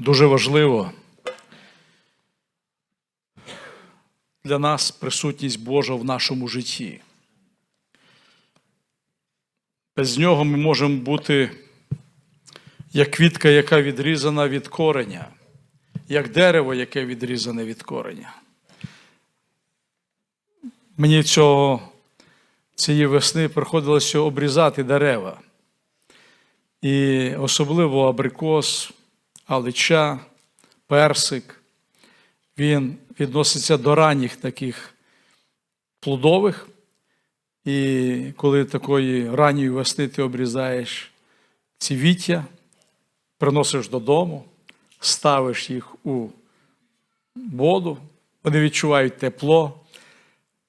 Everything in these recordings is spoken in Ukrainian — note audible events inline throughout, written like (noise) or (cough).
Дуже важливо для нас присутність Божа в нашому житті. Без нього ми можемо бути як квітка, яка відрізана від кореня, як дерево, яке відрізане від кореня. Мені цього, цієї весни приходилося обрізати дерева. І особливо абрикос, алича, персик. Він відноситься до ранніх таких плодових. І коли такої ранньої весни ти обрізаєш ці віття, приносиш додому, ставиш їх у воду, вони відчувають тепло,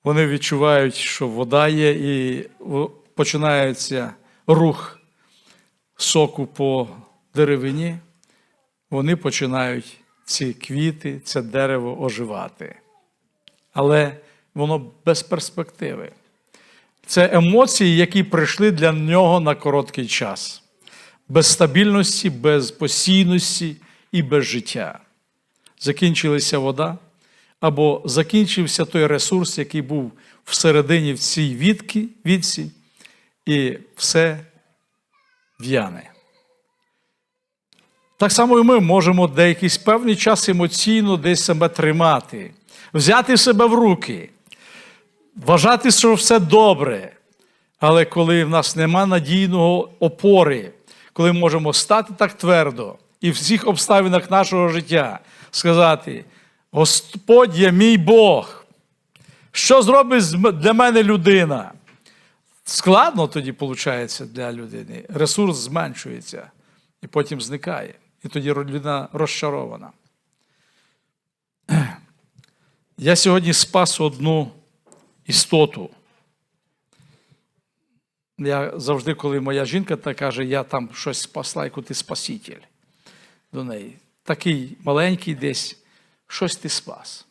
вони відчувають, що вода є, і починається рух соку по деревині, вони починають ці квіти, це дерево оживати. Але воно без перспективи. Це емоції, які прийшли для нього на короткий час, без стабільності, без постійності і без життя. Закінчилася вода, або закінчився той ресурс, який був всередині в цій відці, і все в'яне. Так само і ми можемо деякий певний час емоційно десь себе тримати, взяти себе в руки, вважати, що все добре. Але коли в нас нема надійного опори, коли ми можемо стати так твердо і в всіх обставинах нашого життя сказати: Господь є мій Бог, що зробить для мене людина? Складно тоді виходить для людини. Ресурс зменшується і потім зникає. І тоді людина розчарована. (clears throat) Я сьогодні спас одну істоту. Я завжди, коли моя жінка та каже, я там щось спасла, яку ти спаситель до неї. Такий маленький десь, щось ти спас.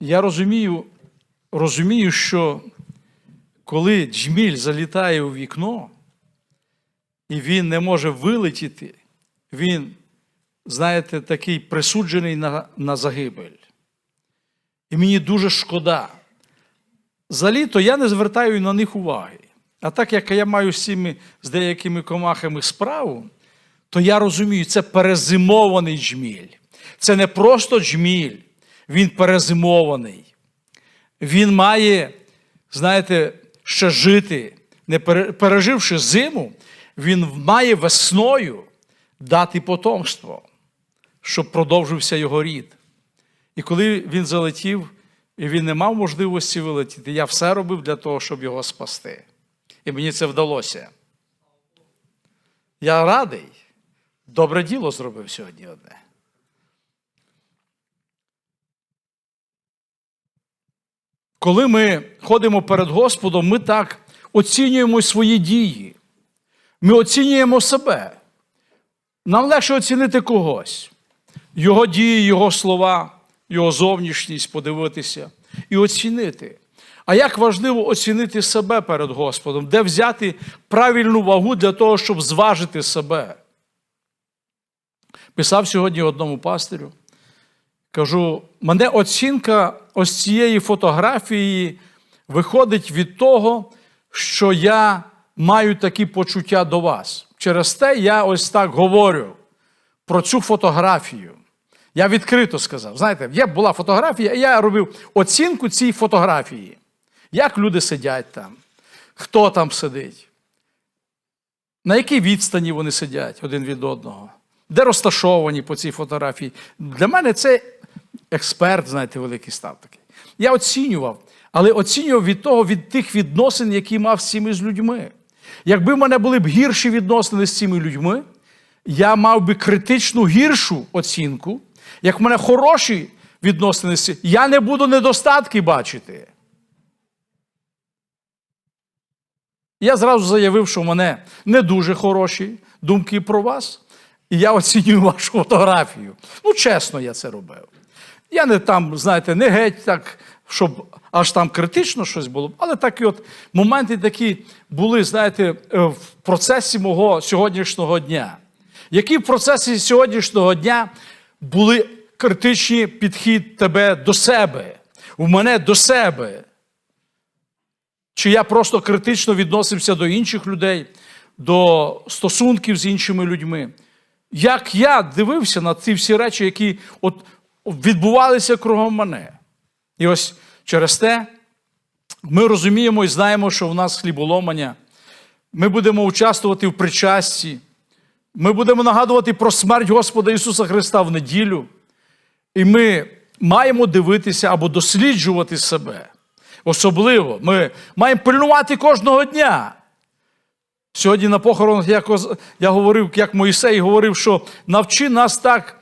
Я розумію, розумію, що коли джміль залітає у вікно, і він не може вилетіти, він, знаєте, такий присуджений на, на загибель. І мені дуже шкода. За літо я не звертаю на них уваги. А так як я маю з з деякими комахами справу, то я розумію, це перезимований джміль. Це не просто джміль, він перезимований. Він має, знаєте, ще жити, не переживши зиму, він має весною дати потомство, щоб продовжився його рід. І коли він залетів, і він не мав можливості вилетіти, я все робив для того, щоб його спасти. І мені це вдалося. Я радий, добре діло зробив сьогодні одне. Коли ми ходимо перед Господом, ми так оцінюємо свої дії. Ми оцінюємо себе. Нам легше оцінити когось, його дії, його слова, його зовнішність подивитися і оцінити. А як важливо оцінити себе перед Господом, де взяти правильну вагу для того, щоб зважити себе. Писав сьогодні одному пастирю, кажу, мене оцінка ось цієї фотографії виходить від того, що я маю такі почуття до вас. Через те я ось так говорю про цю фотографію. Я відкрито сказав. Знаєте, є була фотографія, і я робив оцінку цій фотографії. Як люди сидять там, хто там сидить, на якій відстані вони сидять один від одного, де розташовані по цій фотографії. Для мене це експерт, знаєте, великий став такий. Я оцінював, але оцінював від того, від тих відносин, які мав з цими людьми. Якби в мене були б гірші відносини з цими людьми, я мав би критичну гіршу оцінку. Як в мене хороші відносини, з я не буду недостатки бачити. Я зразу заявив, що в мене не дуже хороші думки про вас, і я оцінюю вашу фотографію. Ну, чесно, я це робив. Я не там, знаєте, не геть так, щоб аж там критично щось було, але такі от моменти такі були, знаєте, в процесі мого сьогоднішнього дня. які в процесі сьогоднішнього дня були критичні підхід тебе до себе, у мене до себе. Чи я просто критично відносився до інших людей, до стосунків з іншими людьми? Як я дивився на ці всі речі, які от відбувалися кругом мене? І ось через те ми розуміємо і знаємо, що в нас хліболомання. Ми будемо участвувати в причасті. Ми будемо нагадувати про смерть Господа Ісуса Христа в неділю. І ми маємо дивитися або досліджувати себе. Особливо ми маємо пильнувати кожного дня. Сьогодні на похоронах я, говорив, як Моїсей говорив, що навчи нас так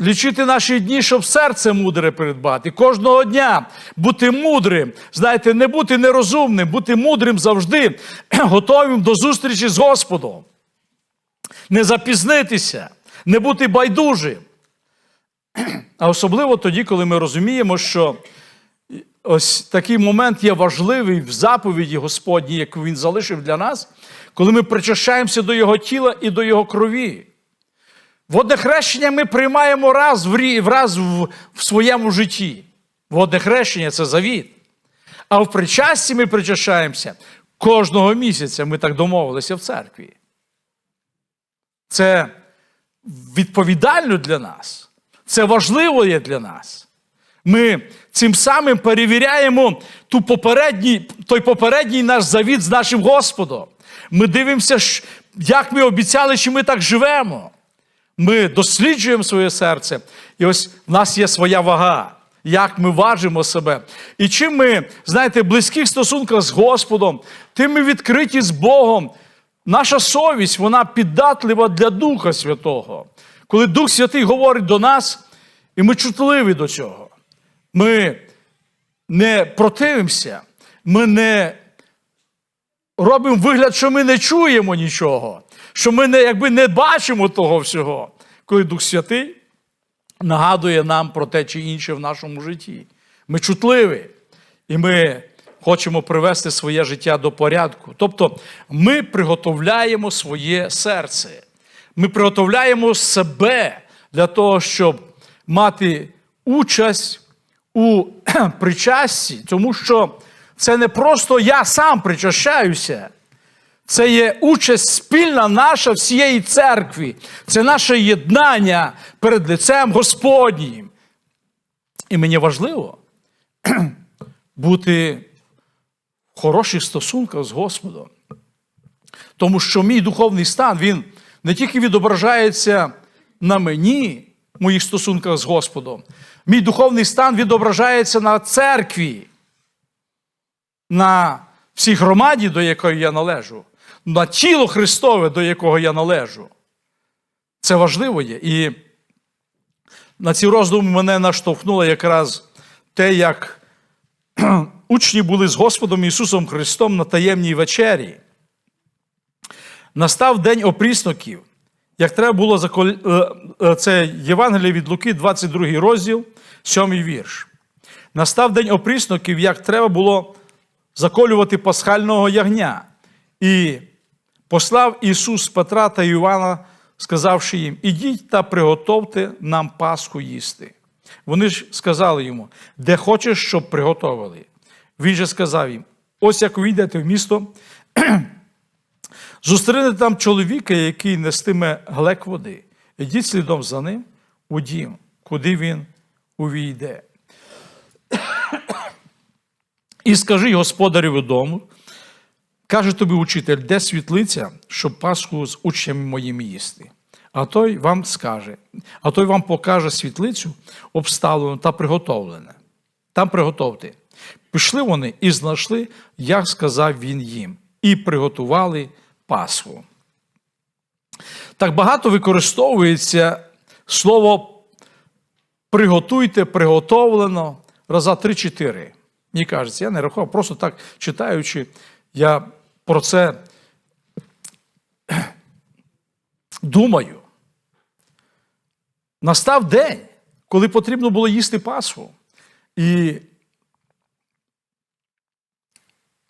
лічити наші дні, щоб серце мудре придбати. Кожного дня бути мудрим. Знаєте, не бути нерозумним, бути мудрим завжди, готовим до зустрічі з Господом. Не запізнитися, не бути байдужим. А особливо тоді, коли ми розуміємо, що ось такий момент є важливий в заповіді Господній, яку Він залишив для нас, коли ми причащаємося до Його тіла і до Його крові. Водне хрещення ми приймаємо раз в, раз в, в своєму житті. Водне хрещення це завіт. А в причасті ми причащаємося кожного місяця. Ми так домовилися в церкві. Це відповідально для нас. Це важливо є для нас. Ми цим самим перевіряємо ту попередній, той попередній наш завіт з нашим Господом. Ми дивимося, як ми обіцяли, чи ми так живемо. Ми досліджуємо своє серце, і ось в нас є своя вага, як ми важимо себе. І чим ми, знаєте, в близьких стосунках з Господом, тим ми відкриті з Богом. Наша совість, вона піддатлива для Духа Святого. Коли Дух Святий говорить до нас, і ми чутливі до цього. Ми не противимося, ми не робимо вигляд, що ми не чуємо нічого, що ми не, якби не бачимо того всього, коли Дух Святий нагадує нам про те чи інше в нашому житті. Ми чутливі, і ми хочемо привести своє життя до порядку. Тобто ми приготовляємо своє серце. Ми приготовляємо себе для того, щоб мати участь у (clears throat) причасті, тому що це не просто я сам причащаюся. Це є участь спільна наша всієї церкви. Це наше єднання перед лицем Господнім. І мені важливо (clears throat) бути в хороших стосунках з Господом. Тому що мій духовний стан, він не тільки відображається на мені, в моїх стосунках з Господом. Мій духовний стан відображається на церкві, на всій громаді, до якої я належу, на тіло Христове, до якого я належу. Це важливо є. І на ці роздуми мене наштовхнуло якраз те, як (clears throat) учні були з Господом Ісусом Христом на таємній вечері. Настав день опрісноків, як треба було закол... е, е, це Євангеліє від Луки, 22 розділ, 7 вірш. Настав день опрісноків, як треба було заколювати пасхального ягня. І послав Ісус Петра та Івана, сказавши їм: Ідіть та приготовте нам Пасху їсти. Вони ж сказали йому, де хочеш, щоб приготовили. Він же сказав їм: ось як ви йдете в місто, (clears throat) зустрінете там чоловіка, який нестиме глек води. Ідіть слідом за ним у дім, куди він увійде. (clears throat) І скажи господареві дому, каже тобі учитель, де світлиця, щоб Пасху з учнями моїми їсти. А той вам скаже, а той вам покаже світлицю, обставлену та приготовлену. Там приготовте. Пішли вони і знайшли, як сказав він їм, і приготували Пасху. Так багато використовується слово приготуйте, приготовлено раза 3-4. Мені кажеться, я не рахував, просто так читаючи, я про це думаю. Настав день, коли потрібно було їсти Пасху. І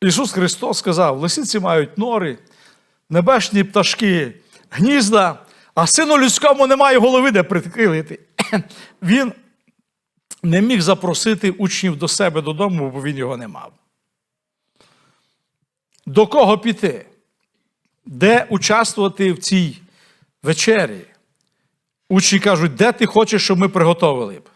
Ісус Христос сказав: лисиці мають нори, небесні пташки гнізда, а сину людському немає голови, де прикрити. Він не міг запросити учнів до себе додому, бо він його не мав. До кого піти? Де участвувати в цій вечері? Учні кажуть, де ти хочеш, щоб ми приготовили б?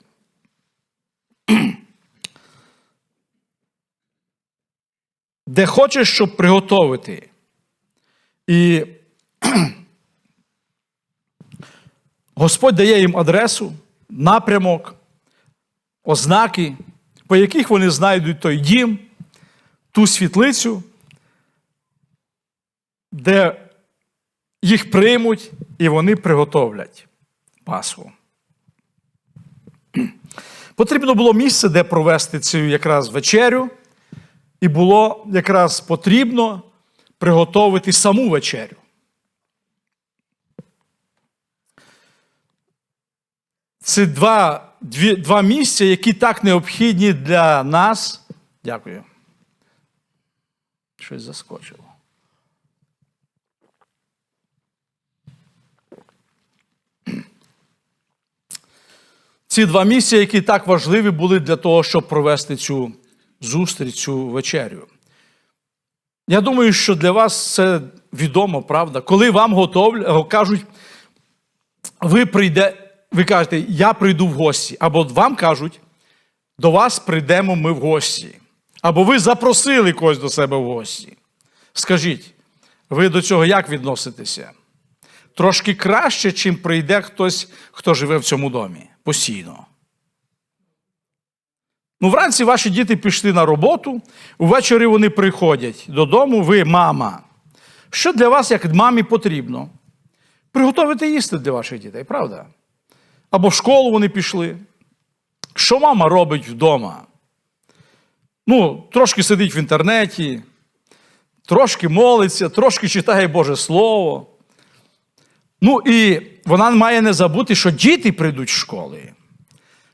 Де хочеш, щоб приготовити. І Господь дає їм адресу, напрямок, ознаки, по яких вони знайдуть той дім, ту світлицю, де їх приймуть і вони приготовлять Пасху. (clears throat) Потрібно було місце, де провести цю якраз вечерю, і було якраз потрібно приготовити саму вечерю. Це два, дві, два місця, які так необхідні для нас. Дякую. Щось заскочило. Ці два місця, які так важливі були для того, щоб провести цю зустріч, цю вечерю. Я думаю, що для вас це відомо, правда? Коли вам готовлять, кажуть, ви прийде, ви кажете, я прийду в гості. Або вам кажуть, до вас прийдемо ми в гості. Або ви запросили когось до себе в гості. Скажіть, ви до цього як відноситеся? Трошки краще, чим прийде хтось, хто живе в цьому домі постійно. Ну, вранці ваші діти пішли на роботу, увечері вони приходять додому, ви мама. Що для вас, як мамі, потрібно? Приготувати їсти для ваших дітей, правда? Або в школу вони пішли. Що мама робить вдома? Ну, трошки сидить в інтернеті, трошки молиться, трошки читає Боже Слово. Ну і вона має не забути, що діти прийдуть з школи,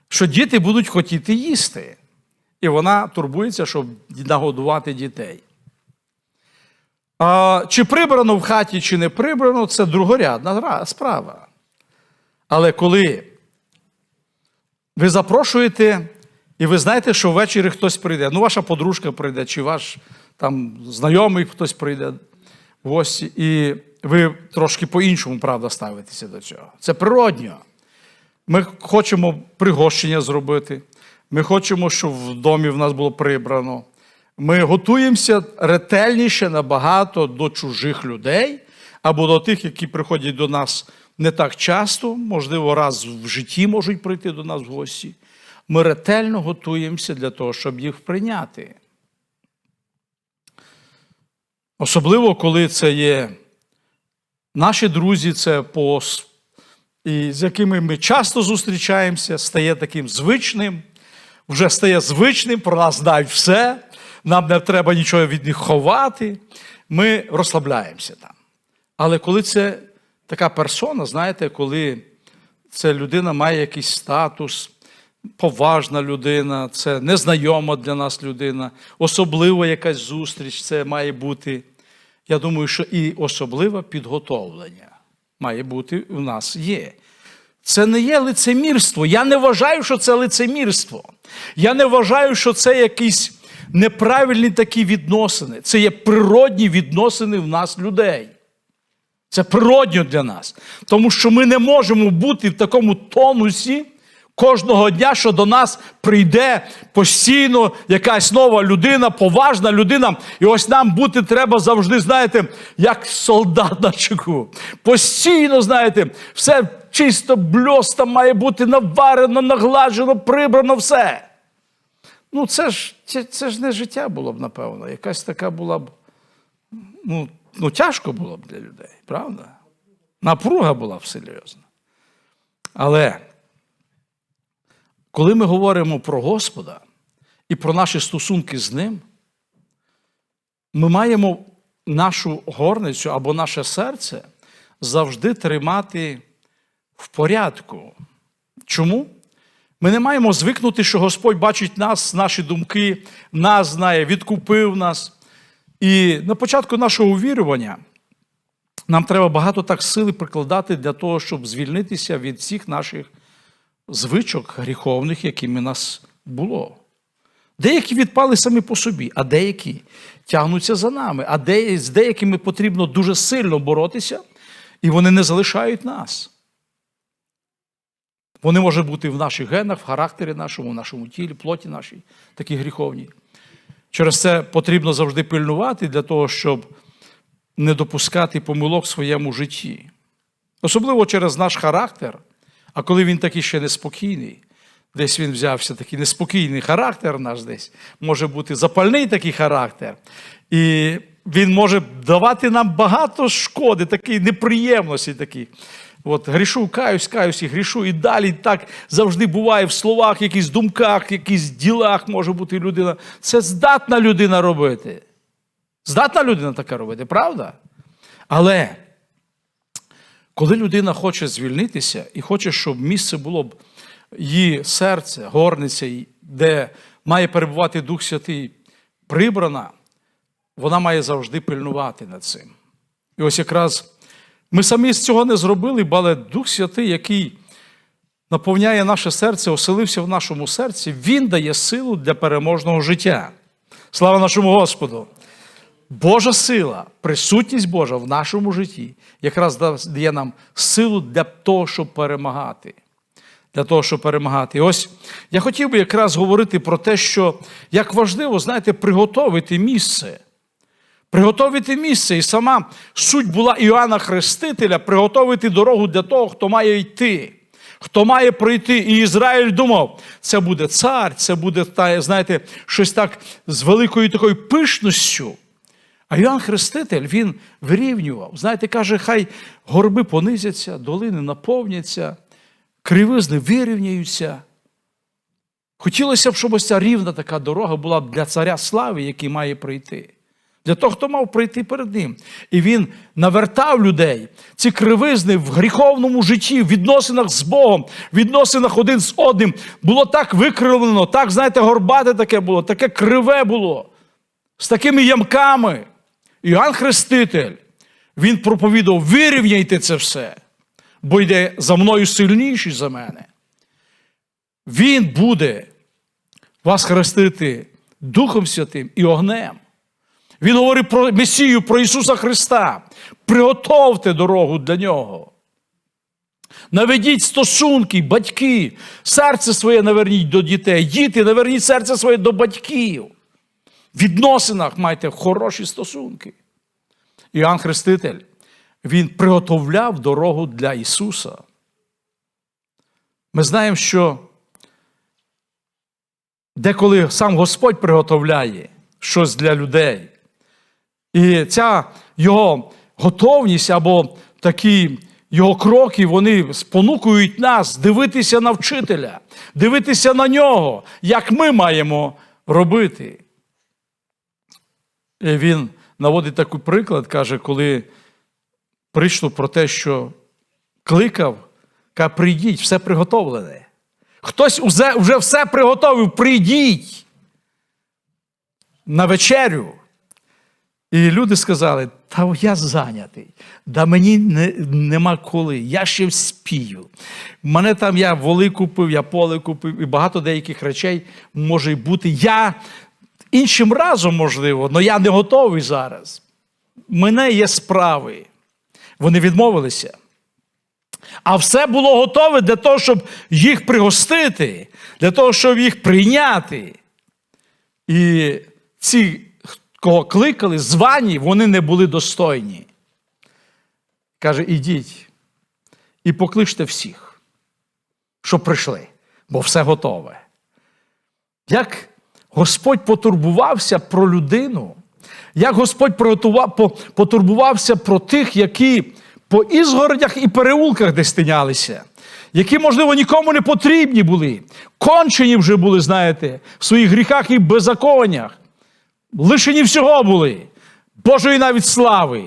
що діти будуть хотіти їсти. І вона турбується, щоб нагодувати дітей. А, Чи прибрано в хаті, чи не прибрано, це другорядна справа. Але коли ви запрошуєте, і ви знаєте, що ввечері хтось прийде, ну, ваша подружка прийде, чи ваш там знайомий хтось прийде в гості, і ви трошки по-іншому, правда, ставитеся до цього. Це природньо. Ми хочемо пригощення зробити. Ми хочемо, щоб в домі в нас було прибрано. Ми готуємося ретельніше набагато до чужих людей або до тих, які приходять до нас не так часто, можливо, раз в житті можуть прийти до нас в гості. Ми ретельно готуємося для того, щоб їх прийняти. Особливо, коли це є наші друзі, це по, і з якими ми часто зустрічаємося, стає таким звичним, вже стає звичним, про нас знають все, нам не треба нічого від них ховати, ми розслабляємося там. Але коли це така персона, знаєте, коли ця людина має якийсь статус, поважна людина, це незнайома для нас людина, особлива якась зустріч, це має бути. Я думаю, що і особливе підготовлення має бути у нас є. Це не є лицемірство. Я не вважаю, що це лицемірство. Я не вважаю, що це якісь неправильні такі відносини. Це є природні відносини в нас людей. Це природньо для нас. Тому що ми не можемо бути в такому тонусі кожного дня, що до нас прийде постійно якась нова людина, поважна людина. І ось нам бути треба завжди, знаєте, як солдат на чеку. Постійно, знаєте, все чисто бльоста має бути наварено, нагладжено, прибрано все. Ну, це ж це, це ж не життя було б, напевно. Якась така була б. Ну, ну, тяжко було б для людей, правда? Напруга була б серйозна. Але коли ми говоримо про Господа і про наші стосунки з Ним, ми маємо нашу горницю або наше серце завжди тримати в порядку. Чому? Ми не маємо звикнути, що Господь бачить нас, наші думки, нас знає, відкупив нас. І на початку нашого увірювання Нам треба багато так сили прикладати для того, щоб звільнитися від всіх наших звичок гріховних, якими нас було. Деякі відпали самі по собі, а деякі тягнуться за нами, а з деякими потрібно дуже сильно боротися, і вони не залишають нас. Вони можуть бути в наших генах, в характері нашому, в нашому тілі, плоті нашій, такі гріховні. Через це потрібно завжди пильнувати для того, щоб не допускати помилок в своєму житті. Особливо через наш характер, а коли він такий ще неспокійний, десь він взявся такий неспокійний характер наш десь, може бути запальний такий характер. І він може давати нам багато шкоди, такі неприємності такі. От грішу, каюсь, каюсь і грішу, і далі так завжди буває в словах, якісь думках, якісь ділах може бути людина. Це здатна людина робити. Здатна людина таке робити, правда? Але коли людина хоче звільнитися і хоче, щоб місце було б її серце, горниця, де має перебувати Дух Святий, прибрана, вона має завжди пильнувати над цим. І ось якраз ми самі з цього не зробили, але Дух Святий, який наповняє наше серце, оселився в нашому серці, Він дає силу для переможного життя. Слава нашому Господу! Божа сила, присутність Божа в нашому житті якраз дає нам силу для того, щоб перемагати. Для того, щоб перемагати. І ось я хотів би якраз говорити про те, що як важливо, знаєте, приготовити місце. Приготовити місце. І сама суть була Іоанна Хрестителя приготовити дорогу для того, хто має йти. Хто має пройти, і Ізраїль думав, це буде цар, це буде, знаєте, щось так з великою такою пишністю. А Іоанн Хреститель він вирівнював. Знаєте, каже, хай горби понизяться, долини наповняться, кривизни вирівняються. Хотілося б, щоб ось ця рівна така дорога була для царя слави, який має прийти. Для того, хто мав прийти перед ним. І він навертав людей, ці кривизни в гріховному житті, в відносинах з Богом, в відносинах один з одним. Було так викривлено, так, знаєте, горбате таке було, таке криве було, з такими ямками. Іоанн Хреститель, він проповідав, вирівняйте це все, бо йде за мною сильніший за мене. Він буде вас хрестити Духом Святим і огнем. Він говорить про Месію, про Ісуса Христа. Приготовте дорогу для Нього. Наведіть стосунки, батьки, серце своє наверніть до дітей, діти, наверніть серце своє до батьків. Відносинах майте хороші стосунки. Іоанн Хреститель, він приготовляв дорогу для Ісуса. Ми знаємо, що деколи сам Господь приготовляє щось для людей. І ця його готовність або такі його кроки, вони спонукують нас дивитися на вчителя, дивитися на нього, як ми маємо робити. Він наводить такий приклад, каже, коли прийшло про те, що кликав, каже, прийдіть, все приготовлене. Хтось вже, вже все приготовив, прийдіть на вечерю. І люди сказали, та я зайнятий, да мені не, нема коли, я ще вспію. Мене там я воли купив, я поле купив, і багато деяких речей може бути. Я іншим разом, можливо, але я не готовий зараз. Мене є справи. Вони відмовилися. А все було готове для того, щоб їх пригостити, для того, щоб їх прийняти. І ці кого кликали, звані, вони не були достойні. Каже, ідіть і покличте всіх, щоб прийшли, бо все готове. Як Господь потурбувався про людину, як Господь потурбувався про тих, які по ізгородях і переулках десь тинялися, які, можливо, нікому не потрібні були, кончені вже були, знаєте, в своїх гріхах і беззаконнях лишені всього були, Божої навіть слави.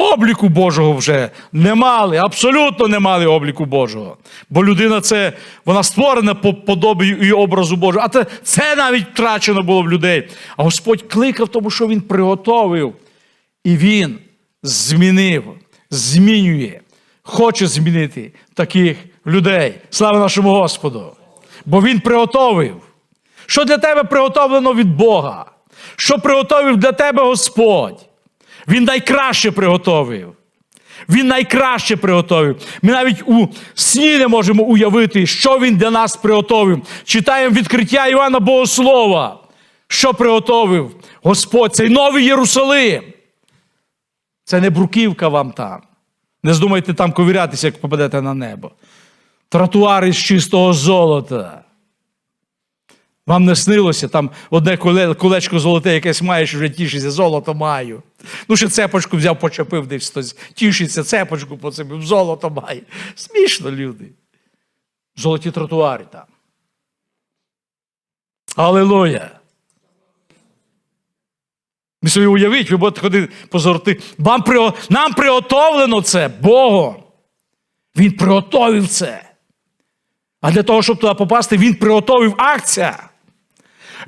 Обліку Божого вже не мали, абсолютно не мали обліку Божого. Бо людина це вона створена по подобі і образу Божого. А це, це навіть втрачено було в людей. А Господь кликав, тому що Він приготовив. І Він змінив змінює, хоче змінити таких людей. Слава нашому Господу! Бо Він приготовив. Що для тебе приготовлено від Бога? Що приготовив для тебе Господь? Він найкраще приготовив. Він найкраще приготовив. Ми навіть у сні не можемо уявити, що він для нас приготовив. Читаємо відкриття Івана Богослова. Що приготовив Господь, цей новий Єрусалим. Це не бруківка вам там. Не здумайте там ковірятися, як попадете на небо. Тротуари з чистого золота. Вам не снилося, там одне коле- колечко золоте якесь маєш, вже тішиться, золото маю. Ну, ще цепочку взяв, почепив десь хтось. Тішиться, цепочку по поцепив, золото має. Смішно, люди. Золоті тротуари там. Аллилуйя. Ви собі уявіть, ви будете ходити по зорти. Вам приго- Нам приготовлено це Богом. Він приготовив це. А для того, щоб туди попасти, він приготовив акція.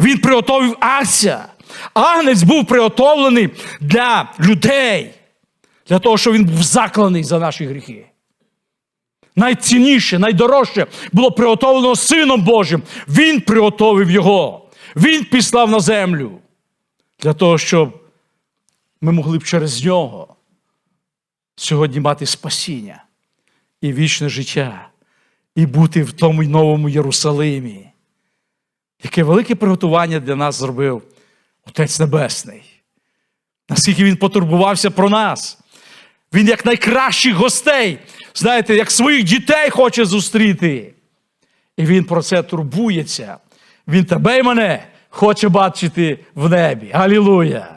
Він приготовив акція. Агнець був приготовлений для людей, для того, щоб він був закланий за наші гріхи. Найцінніше, найдорожче було приготовлено Сином Божим. Він приготовив його. Він післав на землю для того, щоб ми могли б через нього сьогодні мати спасіння і вічне життя, і бути в тому новому Єрусалимі. Яке велике приготування для нас зробив Отець Небесний. Наскільки Він потурбувався про нас. Він як найкращих гостей, знаєте, як своїх дітей хоче зустріти. І він про це турбується. Він тебе і мене хоче бачити в небі. Алілуя!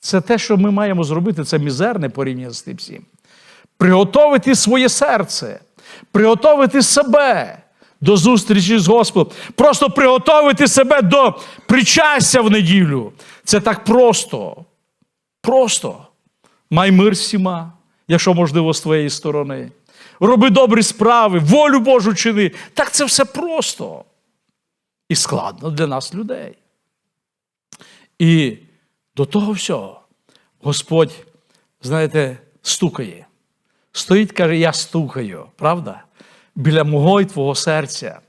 Це те, що ми маємо зробити, це мізерне порівняння з тим всім. Приготовити своє серце, приготовити себе до зустрічі з Господом. Просто приготовити себе до причастя в неділю. Це так просто. Просто. Май мир всіма, якщо можливо, з твоєї сторони. Роби добрі справи, волю Божу чини. Так це все просто і складно для нас, людей. І до того всього Господь, знаєте, стукає. Стоїть, каже, я стукаю, правда? Біля мого і твого серця.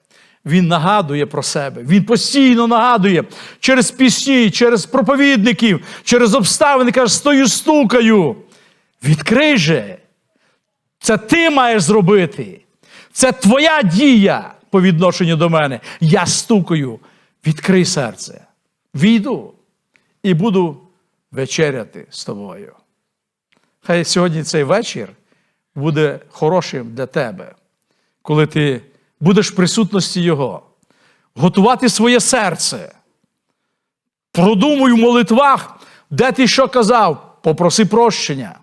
Він нагадує про себе. Він постійно нагадує через пісні, через проповідників, через обставини, каже, стою, стукаю. Відкрий же. Це ти маєш зробити. Це твоя дія по відношенню до мене. Я стукаю. Відкрий серце. Війду і буду вечеряти з тобою. Хай сьогодні цей вечір буде хорошим для тебе, коли ти будеш в присутності Його, готувати своє серце. Продумуй в молитвах, де ти що казав, попроси прощення.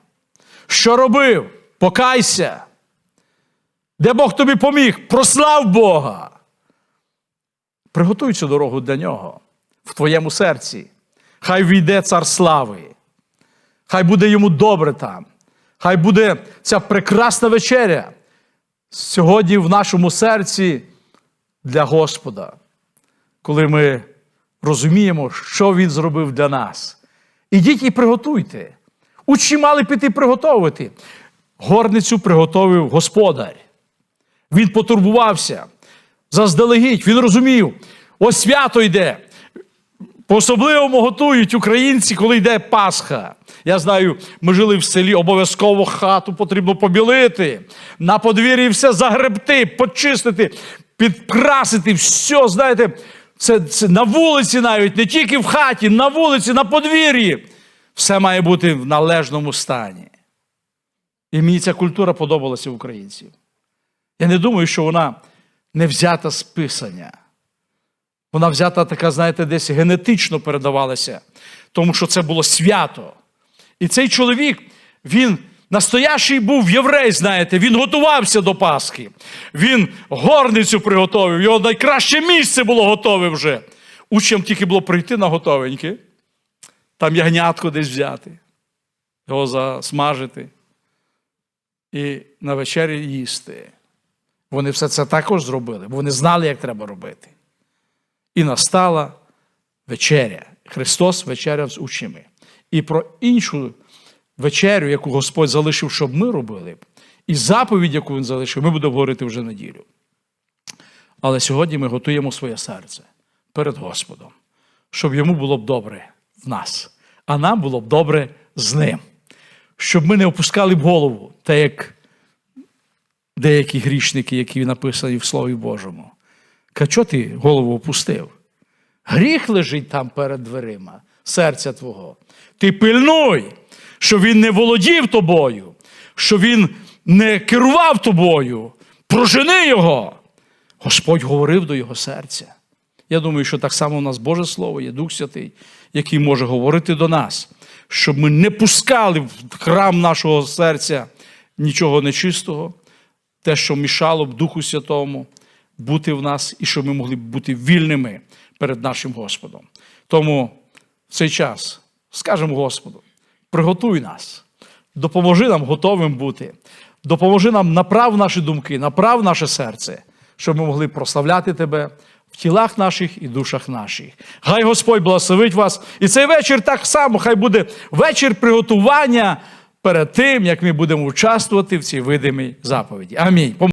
Що робив? Покайся. Де Бог тобі поміг, прослав Бога. Приготуй цю дорогу для нього в твоєму серці. Хай війде цар слави. Хай буде йому добре там. Хай буде ця прекрасна вечеря сьогодні в нашому серці для Господа, коли ми розуміємо, що Він зробив для нас. Ідіть і приготуйте. Учні мали піти приготовити. Горницю приготовив господар. Він потурбувався заздалегідь, він розумів, ось свято йде. По-особливому готують українці, коли йде Пасха. Я знаю, ми жили в селі, обов'язково хату потрібно побілити, на подвір'ї все загребти, почистити, підкрасити, все, знаєте, це, це на вулиці навіть, не тільки в хаті, на вулиці, на подвір'ї. Все має бути в належному стані. І мені ця культура подобалася українців. Я не думаю, що вона не взята з писання. Вона взята така, знаєте, десь генетично передавалася, тому що це було свято. І цей чоловік, він настоящий був єврей, знаєте, він готувався до Пасхи. Він горницю приготовив, його найкраще місце було готове вже. Учням тільки було прийти на готовеньке, там ягнятко десь взяти, його засмажити і на вечері їсти. Вони все це також зробили, бо вони знали, як треба робити. І настала вечеря. Христос вечеряв з учнями. І про іншу вечерю, яку Господь залишив, щоб ми робили, і заповідь, яку Він залишив, ми будемо говорити вже неділю. Але сьогодні ми готуємо своє серце перед Господом, щоб йому було б добре в нас, а нам було б добре з ним. Щоб ми не опускали б голову, так як деякі грішники, які написані в Слові Божому. Ка чого ти голову опустив? Гріх лежить там перед дверима серця твого. Ти пильнуй, щоб він не володів тобою, щоб він не керував тобою. Прожени його. Господь говорив до його серця. Я думаю, що так само у нас Боже Слово є Дух Святий, який може говорити до нас, щоб ми не пускали в храм нашого серця нічого нечистого, те, що мішало б Духу Святому бути в нас, і щоб ми могли бути вільними перед нашим Господом. Тому в цей час скажемо Господу, приготуй нас, допоможи нам готовим бути, допоможи нам направ наші думки, направ наше серце, щоб ми могли прославляти Тебе в тілах наших і душах наших. Хай Господь благословить вас. І цей вечір так само, хай буде вечір приготування перед тим, як ми будемо участвувати в цій видимій заповіді. Амінь.